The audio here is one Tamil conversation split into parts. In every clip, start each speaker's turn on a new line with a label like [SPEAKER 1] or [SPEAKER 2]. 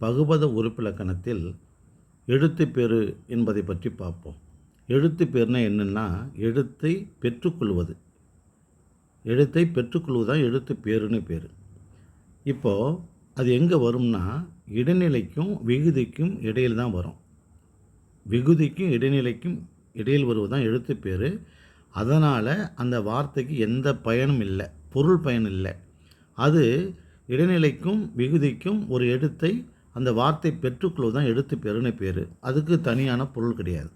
[SPEAKER 1] பகுபத உறுப்பிலக்கணத்தில் எழுத்துப்பேறு என்பதை பற்றி பார்ப்போம். எழுத்துப்பேர்னா என்னென்னா எழுத்தை பெற்றுக்கொள்வது. எழுத்தை பெற்றுக்கொள்வது தான் எழுத்துப்பேருன்னு பேர். இப்போது அது எங்கே வரும்னா இடைநிலைக்கும் விகுதிக்கும் இடையில் தான் வரும். விகுதிக்கும் இடைநிலைக்கும் இடையில் வருவது தான் எழுத்துப்பேர் அதனால் அந்த வார்த்தைக்கு எந்த பயனும் இல்லை பொருள் பயன் இல்லை. அது இடைநிலைக்கும் விகுதிக்கும் ஒரு எழுத்தை அந்த வார்த்தை பெற்றுக்குழு தான் எடுத்து பெருனை பேர். அதுக்கு தனியான பொருள் கிடையாது.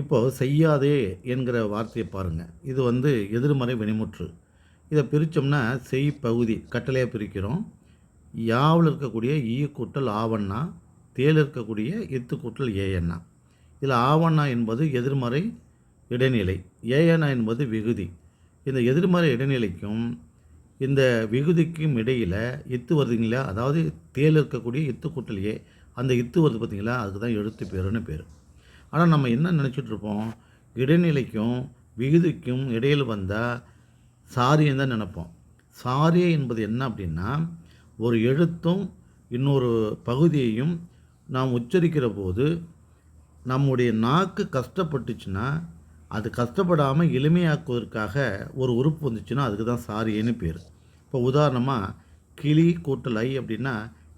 [SPEAKER 1] இப்போது செய்யாதே என்கிற வார்த்தையை பாருங்கள் இது வந்து எதிர்மறை வினைமுற்று. இதை பிரித்தோம்னா செய் பகுதி கட்டளையாக பிரிக்கிறோம். யாவில் இருக்கக்கூடிய ஈ கூட்டல் ஆவண்ணா தேல் இருக்கக்கூடிய இத்து கூட்டல் ஏஎண்ணா. இதில் ஆவண்ணா என்பது எதிர்மறை இடைநிலை ஏஎண்ணா என்பது விகுதி. இந்த எதிர்மறை இடைநிலைக்கும் இந்த விகுதிக்கும் இடையில் இத்து வருதுங்களா அதாவது தேல் இருக்கக்கூடிய இத்து கூட்டலையே அந்த இத்து வருது பார்த்தீங்களா? அதுக்கு தான் எழுத்து பேருன்னு பேர். ஆனால் நம்ம என்ன நினச்சிட்ருப்போம் இடைநிலைக்கும் விகுதிக்கும் இடையில் வந்தால் சாரியம் தான் நினைப்போம். சாரியை என்பது என்ன அப்படின்னா ஒரு எழுத்தும் இன்னொரு பகுதியையும் நாம் உச்சரிக்கிற போது நம்முடைய நாக்கு கஷ்டப்பட்டுச்சுன்னா அது கஷ்டப்படாமல் எளிமையாக்குவதற்காக ஒரு உறுப்பு வந்துச்சுன்னா அதுக்கு தான் சாரியைன்னு பேர். இப்போ உதாரணமாக கிளி கூட்டல் ஐ அப்படின்னா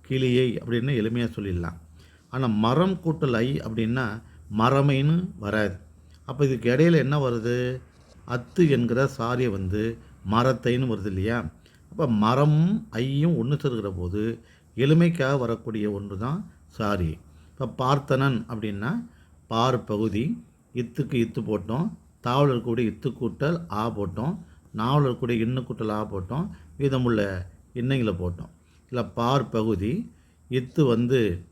[SPEAKER 1] கிளியை அப்படின்னு எளிமையாக சொல்லிடலாம். ஆனால் மரம் கூட்டல் ஐ அப்படின்னா மரமைன்னு வராது. அப்போ இதுக்கு இடையில என்ன வருது? அத்து என்கிற சாரியை வந்து மரத்தைன்னு வருது இல்லையா? அப்போ மரமும் ஐயும் ஒன்று சேர்கிற போது எளிமைக்காக வரக்கூடிய ஒன்று தான் சாரி. இப்போ பார்த்தனன் அப்படின்னா பார் பகுதி இத்துக்கு இத்து போட்டோம். தாவல் இருக்கக்கூடிய இத்து கூட்டல் ஆ போட்டோம். நாவல் இருக்கக்கூடிய இன்னு கூட்டல் ஆ போட்டோம். மீதமுள்ள இன்னைங்களை போட்டோம். இல்லை பார் பகுதி இத்து வந்து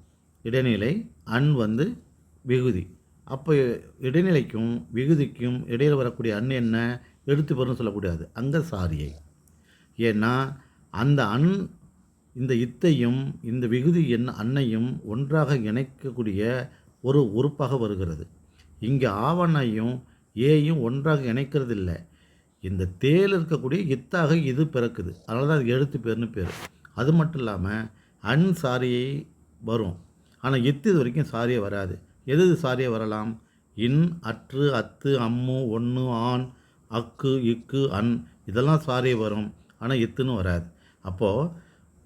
[SPEAKER 1] இடைநிலை அன் வந்து விகுதி. அப்போ இடைநிலைக்கும் விகுதிக்கும் இடையில் வரக்கூடிய அன் என்ன? எடுத்து பெறுன்னு சொல்லக்கூடாது. அங்கே சாரியை. ஏன்னா அந்த அன் இந்த இத்தையும் இந்த விகுதி என் அன்னையும் ஒன்றாக இணைக்கக்கூடிய ஒரு உறுப்பாக வருகிறது. இங்கே ஆவணையும் ஏயும் ஒன்றாக இணைக்கிறது இல்லை இந்த தேல் இருக்கக்கூடிய இத்தாக இது பிறக்குது. அதனால தான் அது எழுத்து பேர்னு பேர். அது மட்டும் இல்லாமல் அன் சாரியை வரும். ஆனால் இத்து இது வரைக்கும் சாரியை வராது. எது இது சாரியை வரலாம்? இன் அற்று அத்து அம்மு ஒன்று ஆண் அக்கு இக்கு அன் இதெல்லாம் சாரியை வரும். ஆனால் இத்துன்னு வராது. அப்போது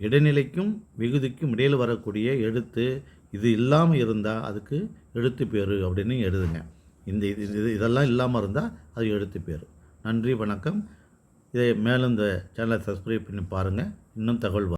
[SPEAKER 1] இடைநிலைக்கும் விகுதிக்கும் இடையில் வரக்கூடிய எழுத்து இது இல்லாமல் இருந்தால் அதுக்கு எழுத்து பேர் அப்படின்னு எழுதுங்க. இந்த இது இது இதெல்லாம் இல்லாமல் இருந்தால் அது எழுத்து பேர். நன்றி வணக்கம். இதை மேலும் இந்த சேனலை சப்ஸ்கிரைப் பண்ணி பாருங்கள் இன்னும் தகவல் வரும்